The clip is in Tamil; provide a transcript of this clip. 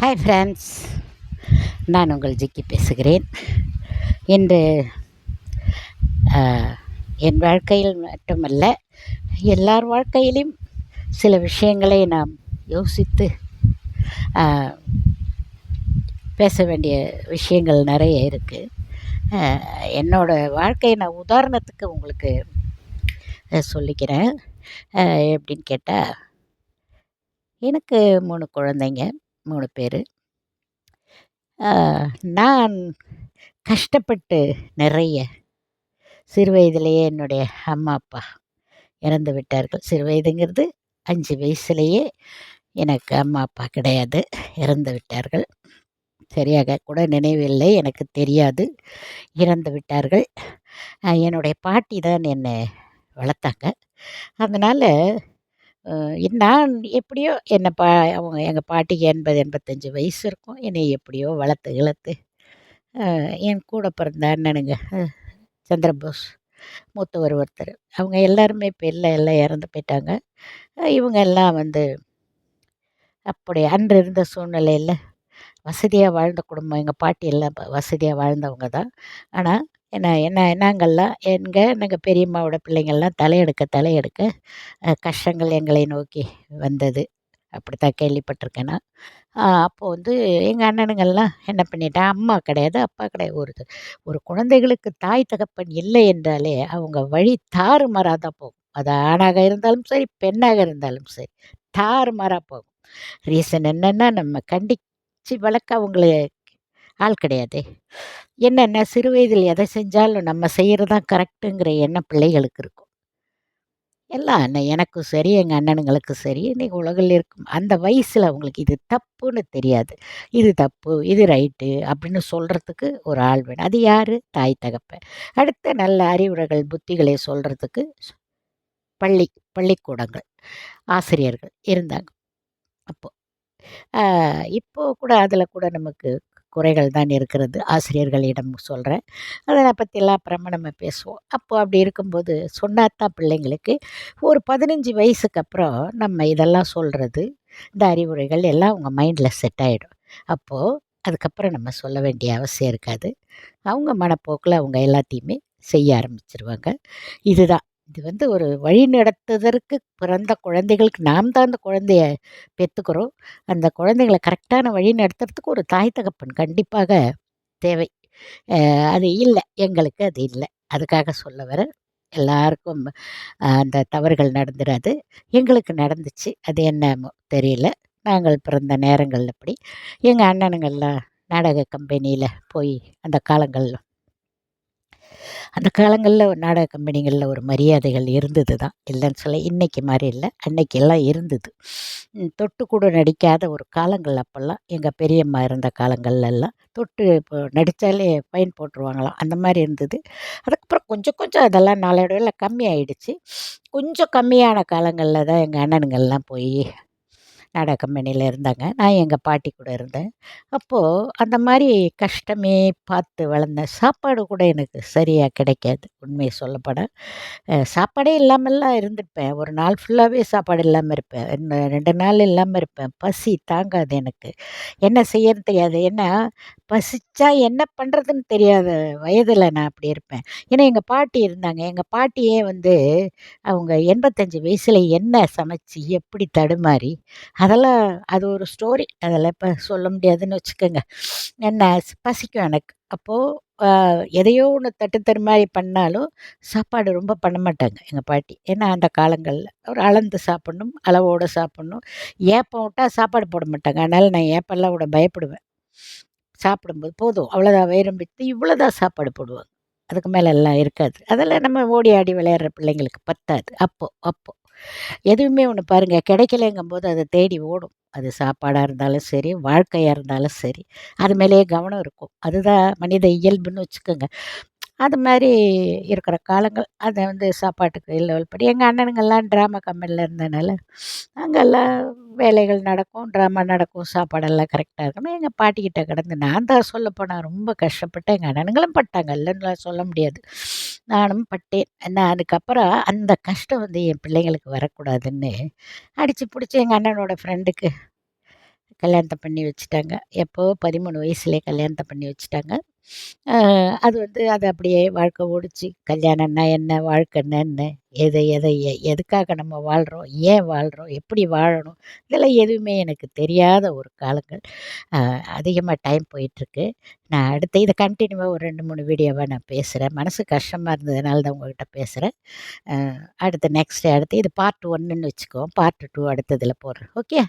ஹாய் ஃப்ரெண்ட்ஸ் நான் உங்கள் ஜிக்கி பேசுகிறேன். இன்று என் வாழ்க்கையில் மட்டுமல்ல எல்லார் வாழ்க்கையிலும் சில விஷயங்களை நாம் யோசித்து பேச வேண்டிய விஷயங்கள் நிறைய இருக்குது என்னோடய வாழ்க்கையை நான் உதாரணத்துக்கு உங்களுக்கு சொல்லிக்கிறேன். எப்படின்னு கேட்டால் எனக்கு மூணு குழந்தைங்க. மூணு பேர். நான் கஷ்டப்பட்டு நிறைய சிறு வயதிலேயே என்னுடைய அம்மா அப்பா இறந்து விட்டார்கள். சிறு வயதுங்கிறது அஞ்சு வயசுலேயே எனக்கு அம்மா அப்பா கிடையாது. இறந்து விட்டார்கள். சரியாக கூட நினைவில்லை எனக்கு தெரியாது. இறந்து விட்டார்கள். என்னுடைய பாட்டி தான் என்னை வளர்த்தாங்க. அதனால் நான் எப்படியோ என்னை பா அவங்க எங்கள் பாட்டிக்கு எண்பது எண்பத்தஞ்சு வயசு இருக்கும். என்னை எப்படியோ வளர்த்து இழுத்து என் கூட பிறந்த அண்ணனுங்க சந்திரபோஸ் மூத்தவர் ஒருத்தர். அவங்க எல்லாருமே இப்போ இல்லை எல்லாம் இறந்து போயிட்டாங்க. இவங்க எல்லாம் வந்து அப்படி அன்று இருந்த சூழ்நிலையில் வசதியாக வாழ்ந்த குடும்பம் எங்கள் பாட்டி எல்லாம் ப- வசதியாக வாழ்ந்தவங்க தான். ஆனால் என்ன என்ன நாங்கள்லாம் எங்கள் எங்கள் பெரியம்மாவோட பிள்ளைங்கள்லாம் தலையெடுக்க தலையெடுக்க கஷ்டங்கள் எங்களை நோக்கி வந்தது. அப்படித்தான் கேள்விப்பட்டிருக்கேன் நான். அப்போது வந்து எங்கள் அண்ணனுங்கள்லாம் என்ன பண்ணிட்டான் அம்மா கிடையாது அப்பா கிடையாது. ஒரு ஒரு குழந்தைகளுக்கு தாய் தகப்பன் இல்லை என்றாலே அவங்க வழி தாறுமாறாக தான் போகும். அது ஆணாக இருந்தாலும் சரி பெண்ணாக இருந்தாலும் சரி தாறுமாறாக போகும். ரீசன் என்னென்னா நம்ம கண்டித்து வளர்க்க அவங்கள ஆள் கிடையாது. என்னென்ன சிறு வயதில் எதை செஞ்சாலும் நம்ம செய்கிறது தான் கரெக்டுங்கிற எண்ணம் பிள்ளைகளுக்கு இருக்கும். எல்லாம் அண்ணன் எனக்கும் சரி எங்கள் அண்ணனுங்களுக்கும் சரி இன்றைக்கி உலகில் இருக்கும் அந்த வயசில் அவங்களுக்கு இது தப்புன்னு தெரியாது. இது தப்பு இது ரைட்டு அப்படின்னு சொல்கிறதுக்கு ஒரு ஆள் வேணும். அது யார்? தாய் தகப்ப அடுத்து நல்ல அறிவுரைகள் புத்திகளை சொல்கிறதுக்கு பள்ளி பள்ளிக்கூடங்கள் ஆசிரியர்கள் இருந்தாங்க அப்போது இப்போ கூட அதில் கூட நமக்கு குறைகள் தான் இருக்கிறது. ஆசிரியர்களிடம் சொல்கிறேன் அதை பற்றிலாம் அப்புறமா நம்ம பேசுவோம். அப்போது அப்படி இருக்கும்போது சொன்னாதான் பிள்ளைங்களுக்கு ஒரு பதினஞ்சு வயசுக்கு அப்புறம் நம்ம இதெல்லாம் சொல்கிறது இந்த அறிவுரைகள் எல்லாம் அவங்க மைண்டில் செட் ஆகிடும் அப்போது அதுக்கப்புறம் நம்ம சொல்ல வேண்டிய அவசியம் இருக்காது. அவங்க மனப்போக்கில் அவங்க எல்லாத்தையுமே செய்ய ஆரம்பிச்சிருவாங்க. இதுதான். இது வந்து ஒரு வழி நடத்துவதற்கு பிறந்த குழந்தைகளுக்கு நாம் தான் அந்த குழந்தைய பெற்றுக்கிறோம் அந்த குழந்தைகளை கரெக்டான வழி நடத்துறதுக்கு ஒரு தாய் தகப்பன் கண்டிப்பாக தேவை. அது இல்லை. எங்களுக்கு அது இல்லை. அதுக்காக சொல்ல வர எல்லாருக்கும் அந்த தவறுகள் நடந்துடாது எங்களுக்கு நடந்துச்சு. அது என்னமோ தெரியல. நாங்கள் பிறந்த நேரங்கள் அப்படி. எங்கள் அண்ணனுங்கள்லாம் நாடக கம்பெனியில் போய் அந்த காலங்களில் அந்த காலங்களில் நாடக கம்பெனிகளில் ஒரு மரியாதைகள் இருந்தது தான். இல்லைன்னு சொல்ல இன்றைக்கி மாதிரி இல்லை. அன்னைக்கு எல்லாம் இருந்தது. தொட்டு கூட நடிக்காத ஒரு காலங்கள் அப்போல்லாம் எங்கள் பெரியம்மா இருந்த காலங்கள்லாம் தொட்டு இப்போ நடித்தாலே ஃபைன் போட்டுருவாங்களாம். அந்த மாதிரி இருந்தது. அதுக்கப்புறம் கொஞ்சம் கொஞ்சம் அதெல்லாம் நாளடைவில் கம்மி கொஞ்சம் கம்மியான காலங்களில் தான் எங்கள் அண்ணனுங்கள்லாம் போய் நாடக கம்பெனியில் இருந்தாங்க. நான் எங்கள் பாட்டி கூட இருந்தேன். அப்போது அந்த மாதிரி கஷ்டமே பார்த்து வளர்ந்தேன் சாப்பாடு கூட எனக்கு சரியாக கிடைக்காது உண்மையை சொல்லப்பட சாப்பாடே இல்லாமல்லாம் இருந்திருப்பேன். ஒரு நாள் ஃபுல்லாகவே சாப்பாடு இல்லாமல் இருப்பேன். ரெண்டு ரெண்டு நாள் இல்லாமல் இருப்பேன். பசி தாங்காது எனக்கு. என்ன செய்யறது தெரியாது. ஏன்னா பசிச்சா என்ன பண்ணுறதுன்னு தெரியாத வயதில் நான் அப்படி இருப்பேன். ஏன்னா எங்கள் பாட்டி இருந்தாங்க. எங்கள் பாட்டியே வந்து அவங்க எண்பத்தஞ்சு வயசில் என்ன சமைச்சு எப்படி தடுமாறி அதெல்லாம் அது ஒரு ஸ்டோரி அதெல்லாம் இப்போ சொல்ல முடியாதுன்னு வச்சுக்கோங்க. என்ன பசிக்கும் எனக்கு. அப்போது எதையோ ஒன்று தட்டு தருமாறி பண்ணாலும் சாப்பாடு ரொம்ப பண்ண மாட்டாங்க எங்கள் பாட்டி. ஏன்னா அந்த காலங்களில் ஒரு அளந்து சாப்பிட்ணும் அளவோடு சாப்பிட்ணும். ஏப்பம் விட்டால் சாப்பாடு போட மாட்டாங்க. அதனால் நான் ஏப்பெல்லாம் விட பயப்படுவேன். சாப்பிடும்போது போதும். அவ்வளோதான் வயிறம் பிடித்து இவ்வளோதான் சாப்பாடு போடுவாங்க. அதுக்கு மேலே எல்லாம் இருக்காது. அதெல்லாம் நம்ம ஓடி ஆடி விளையாடுற பிள்ளைங்களுக்கு பத்தாது. அப்போது அப்போது எதுவுமே ஒன்று பாருங்கள் கிடைக்கலங்கும் போது அதை தேடி ஓடும். அது சாப்பாடாக இருந்தாலும் சரி வாழ்க்கையாக இருந்தாலும் சரி அது மேலேயே கவனம் இருக்கும். அதுதான் மனித இயல்புன்னு வச்சுக்கோங்க. அது மாதிரி இருக்கிற காலங்கள். அதை வந்து சாப்பாட்டுக்கு லெவல் படி. எங்கள் அண்ணனுங்கள்லாம் ட்ராமா கம்பெனியில் இருந்தனால் அங்கெல்லாம் வேலைகள் நடக்கும் ட்ராமா நடக்கும் சாப்பாடெல்லாம் கரெக்டாக இருக்கணும். எங்கள் பாட்டிக்கிட்ட கிடந்து நான் தான் சொல்லப்போனால் ரொம்ப கஷ்டப்பட்டேன் எங்கள் அண்ணனுங்களும் பட்டாங்க. இல்லைன்னு சொல்ல முடியாது. நானும் பட்டேன். நான் அதுக்கப்புறம் அந்த கஷ்டம் வந்து என் பிள்ளைங்களுக்கு வரக்கூடாதுன்னு அடித்து பிடிச்சி எங்கள் அண்ணனோட ஃப்ரெண்டுக்கு கல்யாணத்தை பண்ணி வச்சுட்டாங்க. எப்போ? பதிமூணு வயசுலேயே கல்யாணத்தை பண்ணி வச்சுட்டாங்க. அது வந்து அது அப்படியே வாழ்க்கை ஓடிச்சு. கல்யாணம்னா என்ன? வாழ்க்கைன்னா என்ன? எதை எதை எ எதுக்காக நம்ம வாழ்கிறோம் ஏன் வாழ்கிறோம் எப்படி வாழணும்? இதெல்லாம் எதுவுமே எனக்கு தெரியாத ஒரு காலங்கள். அதிகமாக டைம் போயிட்டுருக்கு. நான் அடுத்து இதை கண்டினியூவாக ஒரு ரெண்டு மூணு வீடியோவாக நான் பேசுகிறேன் மனசு கஷ்டமாக இருந்ததுனால தான் உங்கள்கிட்ட பேசுகிறேன் அடுத்து நெக்ஸ்ட் அடுத்து இது பார்ட் ஒன்றுன்னு வச்சுக்கோ. பார்ட் டூ அடுத்ததில் போடுறேன். ஓகே